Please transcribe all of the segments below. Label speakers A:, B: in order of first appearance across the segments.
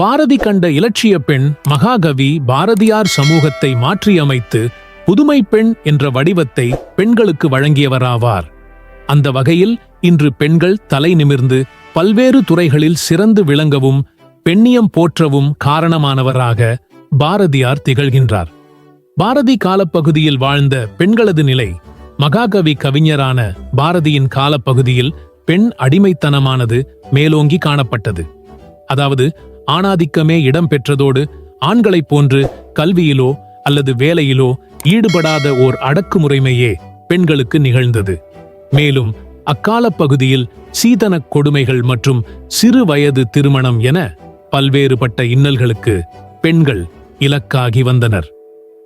A: பாரதி கண்ட இலட்சிய பெண் மகாகவி பாரதியார் சமூகத்தை மாற்றியமைத்து புதுமை பெண் என்ற வடிவத்தை பெண்களுக்கு வழங்கியவராவார். அந்த வகையில் இன்று பெண்கள் தலை நிமிர்ந்து பல்வேறு துறைகளில் சிறந்து விளங்கவும் பெண்ணியம் போற்றவும் காரணமானவராக பாரதியார் திகழ்கின்றார். பாரதி காலப்பகுதியில் வாழ்ந்த பெண்களது நிலை மகாகவி கவிஞரான பாரதியின் காலப்பகுதியில் பெண் அடிமைத்தனமானது மேலோங்கி காணப்பட்டது. அதாவது ஆணாதிக்கமே இடம் பெற்றதோடு ஆண்களைப் போன்று கல்வியிலோ அல்லது வேலையிலோ ஈடுபடாத ஓர் அடக்குமுறைமையே பெண்களுக்கு நிகழ்ந்தது. மேலும் அக்காலப் பகுதியில் சீதனக் கொடுமைகள் மற்றும் சிறு வயது திருமணம் என பல்வேறுபட்ட இன்னல்களுக்கு பெண்கள் இலக்காகி வந்தனர்.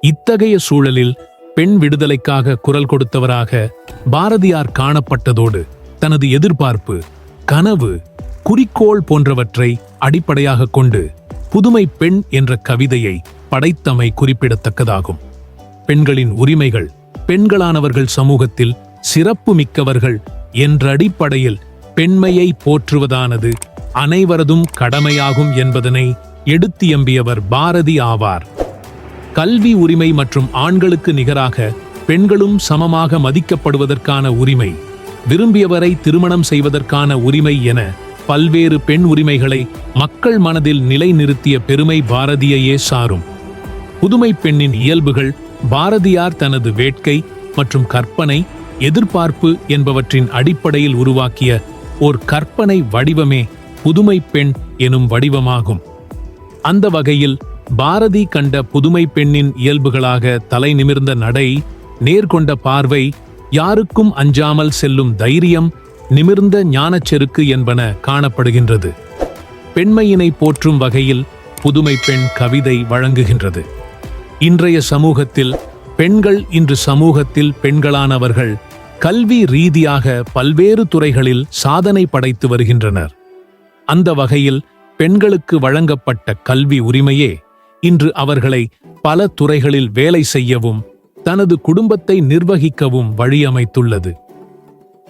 A: இத்தகைய சூழலில் பெண் விடுதலைக்காக குரல் கொடுத்தவராக பாரதியார் காணப்பட்டதோடு தனது எதிர்பார்ப்பு கனவு குறிக்கோள் போன்றவற்றை அடிப்படையாக கொண்டு புதுமை பெண் என்ற கவிதையை படைத்தமை குறிப்பிடத்தக்கதாகும். பெண்களின் உரிமைகள் பெண்களானவர்கள் சமூகத்தில் சிறப்பு மிக்கவர்கள் என்ற அடிப்படையில் பெண்மையை போற்றுவதானது அனைவரதும் கடமையாகும் என்பதனை எடுத்தியம்பியவர் பாரதி ஆவார். கல்வி உரிமை மற்றும் ஆண்களுக்கு நிகராக பெண்களும் சமமாக மதிக்கப்படுவதற்கான உரிமை விரும்பியவரை திருமணம் செய்வதற்கான உரிமை என பல்வேறு பெண் உரிமைகளை மக்கள் மனதில் நிலைநிறுத்திய பெருமை பாரதியையே சாரும். புதுமை பெண்ணின் இயல்புகள் பாரதியார் தனது வேட்கை மற்றும் கற்பனை எதிர்பார்ப்பு என்பவற்றின் அடிப்படையில் உருவாக்கிய ஓர் கற்பனை வடிவமே புதுமை பெண் எனும் வடிவமாகும். அந்த வகையில் பாரதி கண்ட புதுமை பெண்ணின் இயல்புகளாக தலை நிமிர்ந்த நடை நேர்கொண்ட பார்வை யாருக்கும் அஞ்சாமல் செல்லும் தைரியம் நிமிர்ந்த ஞானச்செருக்கு என்பன காணப்படுகின்றது. பெண்மையினை போற்றும் வகையில் புதுமை பெண் கவிதை வழங்குகின்றது. இன்றைய சமூகத்தில் பெண்கள் இன்று சமூகத்தில் பெண்களானவர்கள் கல்வி ரீதியாக பல்வேறு துறைகளில் சாதனை படைத்து வருகின்றனர். அந்த வகையில் பெண்களுக்கு வழங்கப்பட்ட கல்வி உரிமையே இன்று அவர்களை பல துறைகளில் வேலை செய்யவும் தனது குடும்பத்தை நிர்வகிக்கவும் வழியமைத்துள்ளது.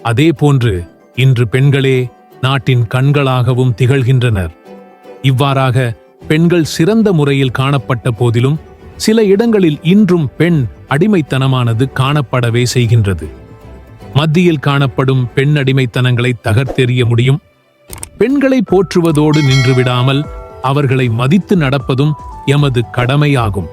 A: அதேபோன்று இன்று பெண்களே நாட்டின் கண்களாகவும் திகழ்கின்றனர். இவ்வாறாக பெண்கள் சிறந்த முறையில் காணப்பட்ட போதிலும் சில இடங்களில் இன்றும் பெண் அடிமைத்தனமானது காணப்படவே செய்கின்றது. மத்தியில் காணப்படும் பெண் அடிமைத்தனங்களை தகர்த்தெறிய முடியும். பெண்களை போற்றுவதோடு நின்றுவிடாமல் அவர்களை மதித்து நடப்பதும் எமது கடமையாகும்.